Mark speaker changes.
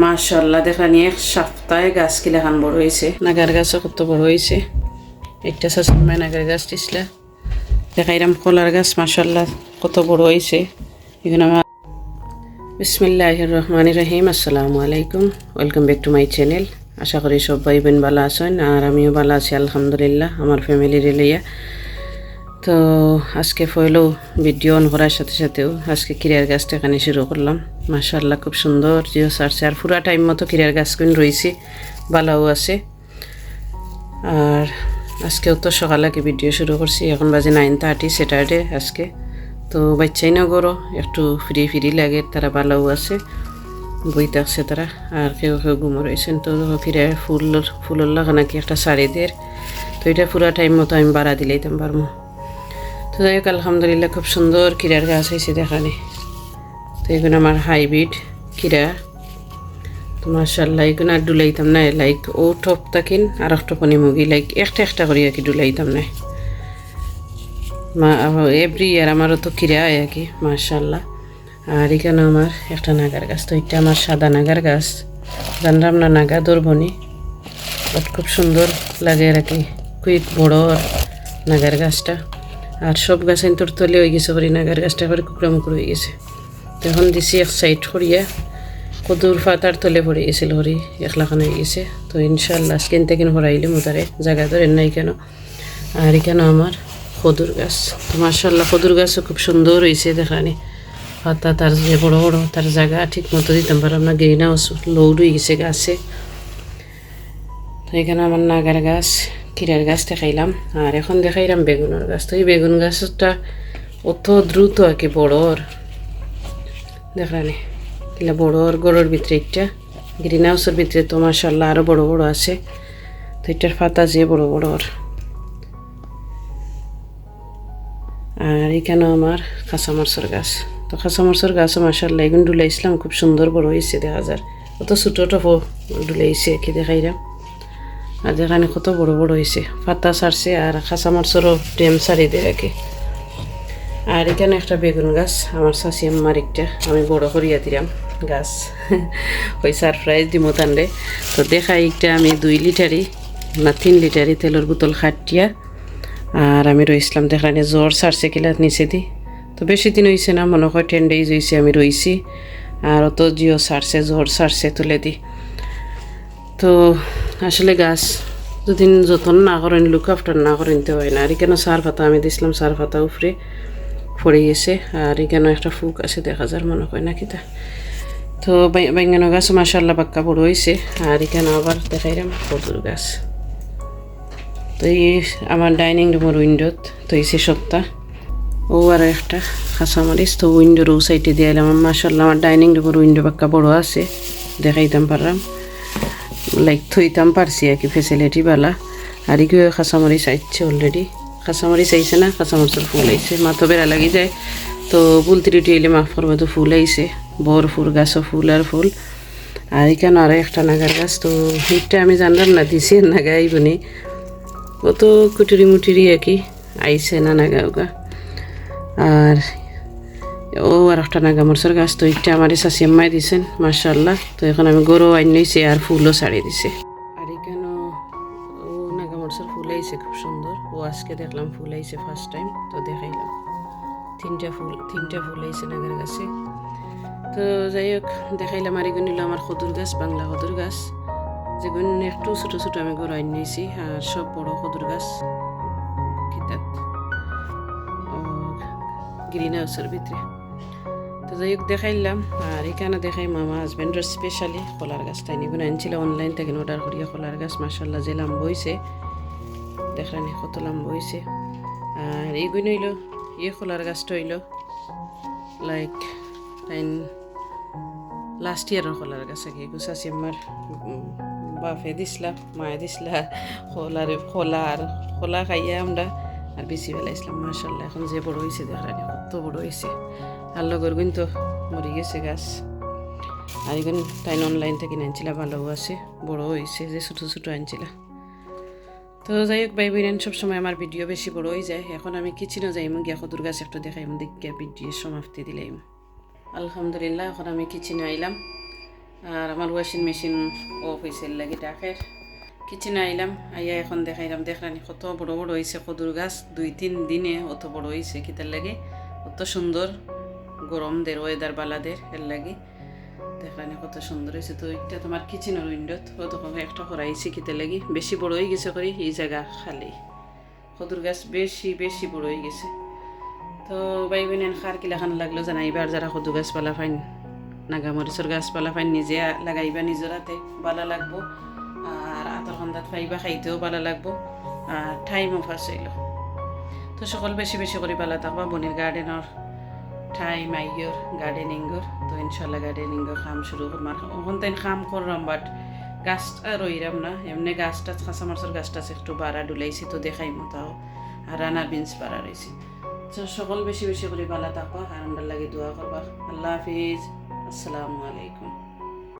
Speaker 1: মাশাল্লাহ দেখানি এক সপ্তাহে গাছ কিলা খান বড় হয়েছে। নাগার গাছও কত বড় হয়েছে। একটা শাশুড়ি নাগার গাছ দিছিলা দেখাইলাম কলার গাছ মাশাল্লাহ কত বড় হয়েছে। এখানে আমার বিসমিল্লাহ রহমান রহিম, আসসালামু আলাইকুম। Welcome back to my channel. আশা করি সবাই বেন ভালো আছেন, আর আমিও ভালো আছি, আলহামদুলিল্লাহ, আমার ফ্যামিলির লইয়া। তো আজকে ফয়লো ভিডিও অন করার সাথে সাথেও আজকে কিরিয়ার গাছটা এখানে শুরু করলাম। মাশাল্লাহ খুব সুন্দর। জিও সারছে আর পুরা টাইম মতো কিরিয়ার গাছগুলো রয়েছে, বালাও আছে। আর আজকেও তো সকালে কি ভিডিও শুরু করছি, এখন বাজে নাইন থার্টি স্যাটারডে আজকে। তো বাচ্চাই না গরো একটু ফ্রি ফ্রি লাগে, তারা বালাও আছে বই থাকছে তারা, আর কেউ কেউ ঘুমো রয়েছেন, তো ফিরে ফুল, ফুলের লাগা নাকি একটা শাড়ি দের তো এটা পুরা টাইম মতো আমি বাড়া দিলেইতাম পারব। তো যাই হোক, আলহামদুলিল্লাহ, খুব সুন্দর কিরার গাছ হয়েছে দেখানে। তো এগুলো আমার হাইব্রিড কিরা তো মার্শাল্লাহ এগুলো আর ডুলাইতাম না লাইক ও টপ তাকিন আর একটা পনি মুগি লাইক একটা একটা করে আর কি ডুলাইতাম না। মা এভরি ইয়ার আমারও তো কিরা হয় আর কি মার্শাল্লাহ আর এখানে আমার একটা নাগার গাছ, তো এটা আমার সাদা নাগার গাছ। জানলাম না, নাগা দরবনি বাট খুব সুন্দর লাগে আর কি কুইক বড় নাগার গাছটা। আর সব গাছ তোর তলে হয়ে গেছে পরে নাগার গাছটা করে কুকড়া মুকড়ো হয়ে গেছে। তখন দিছি এক সাইড করিয়া কদুর ফাতার তলে পড়ে গেছিল হরি একলাখান গেছে। তো ইনশাল্লাহ আজকেন থেকে ভরাইলে মোতারে জায়গা ধরে নাই কেন? আর কেন আমার কদুর গাছ। তো মার্শাল্লাহ কদুর গাছও খুব সুন্দর হয়েছে দেখানি। পাতা তার যে বড় বড়, তার জায়গা ঠিক মতো দিতাম পারলাম না গ্রিন লোড হয়ে গেছে গাছে। তো এখানে আমার নাগার গাছ কিরার গাছ দেখাইলাম। আর এখন দেখাইলাম বেগুনের গাছ। তো এই বেগুন গাছটা অত দ্রুত আর কি বড়র দেখানি। কিলা বড়র গড়ের ভিতরে একটা। গ্রিন হাউসের ভিতরে তো মার্শাল্লাহ আরও বড় বড় আছে। তো এটার পাতা যে বড় বড়র আর এখানে আমার কাঁচামরচর গাছ। তো কাঁচামরচর গাছও মার্শাল্লাহ এগুলো ডুলাইছিলাম খুব সুন্দর বড় হয়েছে দেখা যার। অত ছোটো টফো ডুলাইছে কি দেখাইলাম আর যেখানে কত বড় বড় হয়েছে। পাতা সারছে আর কাঁচামরচরও ডেম সারি দিয়ে রাখে আর এখানে একটা বেগুন গাছ, আমার শাশি আম্মার একটা। আমি বড় করিয়া দিলাম গাছ। ওই সারপ্রাইজ দিমো তান্ডে তো দেখা একটা আমি দুই লিটারই না তিন লিটারই তেলের বোতল খাটিয়া, আর আমি রইছিলাম দেখানে জ্বর সারছে কিলা নিচে দি। তো বেশি দিন হয়েছে না, মনে হয় টেন ডেজ হয়েছে আমি রইছি, আর অত জিও সারছে জ্বর সারছে তুলে দি। তো আসলে গাছ দুদিন যতন না করেন লুক আফটার না করেন তো হয় না। আর এখানে সার পাতা আমি দিছিলাম, সার পাতা উপরে। পড়ে গেছে, আর এখানে একটা ফুক আছে, দেখা যার মনে হয় না কিতা তো বেঙ্গানো গাছ মাসাল্লাহ পাক্কা বড় হয়েছে আর এখানে আবার দেখাইলাম কদুর গাছ। তো এই আমার ডাইনিং রুমের উইন্ডোত তো এই সপ্তাহ ও আর একটা কাঁচামরিচ তো উইন্ডোর ও সাইডে দিয়ে এলাম মাসাল্লাহ আমার ডাইনিং রুমের উইন্ডো পাক্কা বড় আছে, দেখাইতাম পারলাম। লাইক থইতাম পারছি আর কি ফেসিলিটি বালা। আর কি কাঁচামরিচ আইছে অলরেডি কাঁচামরিচ আইছে না কাঁচামরিচের ফুল আইছে, মাথা বেড়া লাগি যায়। তো ফুল তিরিটি এলে মাফ করব তো ফুল আইছে বর ফুল, গাছও ফুল আর ফুল। আর এখানে আরও একটা নাগার গাছ, তো হিটটা আমি জানলাম না, দিছি নাগা আইবনি কত কুটুরি মুটুরি আর কি আইছে না নাগা ওগা। আর ও আর একটা নাগা মরসর গাছ, তো এটা আমার শাশি আম্মাই দিছেন মার্শাল্লাহ তো এখন আমি গরু আইন আর ফুলও ছাড়ি দিছে। আর এখানে ও নাগা মরসর ফুল আইছে, খুব সুন্দর। ও আজকে দেখলাম ফুল আইছে ফার্স্ট টাইম তো দেখাইলাম। তিনটা ফুল তিনটা ফুল আইছে নাগার গাছে তো যাই হোক, দেখাইলাম আর এগুলো আমার খদুর গাছ, বাংলা খদুর গাছ। যেগুলো একটু ছোটো ছোটো আমি আইন নিয়েছি, আর সব বড় খদুর গাছ। গ্রিন হাউসের ভিতরে। তো যাই হোক, দেখাইলাম। আর এখানে দেখাই মামা হাজব্যান্ডের স্পেশালি কলার গাছ তাই নিগুলো আনছিল অনলাইন থেকে অর্ডার করিয়া কলার গাছ মাসাল্লাহ যে হয়েছে দেখলানি কত লাম্ব হয়েছে আর এইগুলো হইল ইয়ে কলার গাছটা হইল লাইক টাইন লাস্ট ইয়ারের কলার গাছ আগে। গুছাছি আমার বাপে দিছিলা, মায়ে দিছিলা খোলার খোলা আর খোলা খাইয়া আমরা আর বেশি বেলা ইসলাম মাসাল্লাহ এখন যে বড় হয়েছে দেখানি কত বড় হয়েছে আর লগর কিন্তু মরে গেছে গাছ। আর এখন তাই অনলাইন থেকে আনছিলা ভালোও আছে, বড় হয়েছে যে ছোটো ছোটো আনছিলা। তো যাই হোক ভাই বোন সবসময় আমার ভিডিও বেশি বড় হয়ে যায়। এখন আমি কিচিনও যাইম, গিয়া কদুর গাছ একটু দেখাইম, দেখিয়া ভিডিও সমাপ্তি দিলাম আলহামদুলিল্লাহ, এখন আমি কিচেনে আইলাম। আর আমার ওয়াশিং মেশিন অফ হয়েছে লাগি ডাকের। কিচেনে আইলাম? আইয়া এখন দেখাইলাম, দেখলানি কত বড় বড় হয়েছে কদুর গাছ। দুই তিন দিনে অত বড় হয়েছে কিতার লাগে। অত সুন্দর গরম দের ওয়েদার বালাদের এর লাগে। দেখলানি কত সুন্দর হয়েছে। তো এটা তোমার কিচেনের উইন্ডোত কত একটা করাইছি কিতে লাগি। বেশি বড় হয়ে গেছে করি, এই জায়গা খালি। কদুর গাছ বেশি বেশি বড় হয়ে গেছে। তো বাই বোনেন খার কিলাখান লাগল জানাইবার যারা কদু গাছপালা ফাইন নাগামরিচর গাছপালা ফাইন নিজে লাগাইবা নিজের হাতে ভালো লাগবো। আর আতর খন্দাত ফাইবা খাইতেও ভালো লাগবো। আর টাইমও ফার্স্ট হইল। তো সকল বেশি বেশি করে ভালো থাকবা, বনির গার্ডেনের টাইম আইয়র গার্ডেনিংর তো ইনশাল্লাহ গার্ডেনিংর কাম শুরু করমার ওখান তাই কাম করলাম বাট গাছটা রইরাম না এমনি গাছটা খাঁচা মাছের গাছটা একটু বাড়া ডুলাইছি তো দেখাই মতাও আর রানা বিনস বাড়া রয়েছে তো সকল বেশি বেশি করে পালা থাকবা আর আমরা লাগে দোয়া করবা আল্লাহ হাফিজ আসসালামু আলাইকুম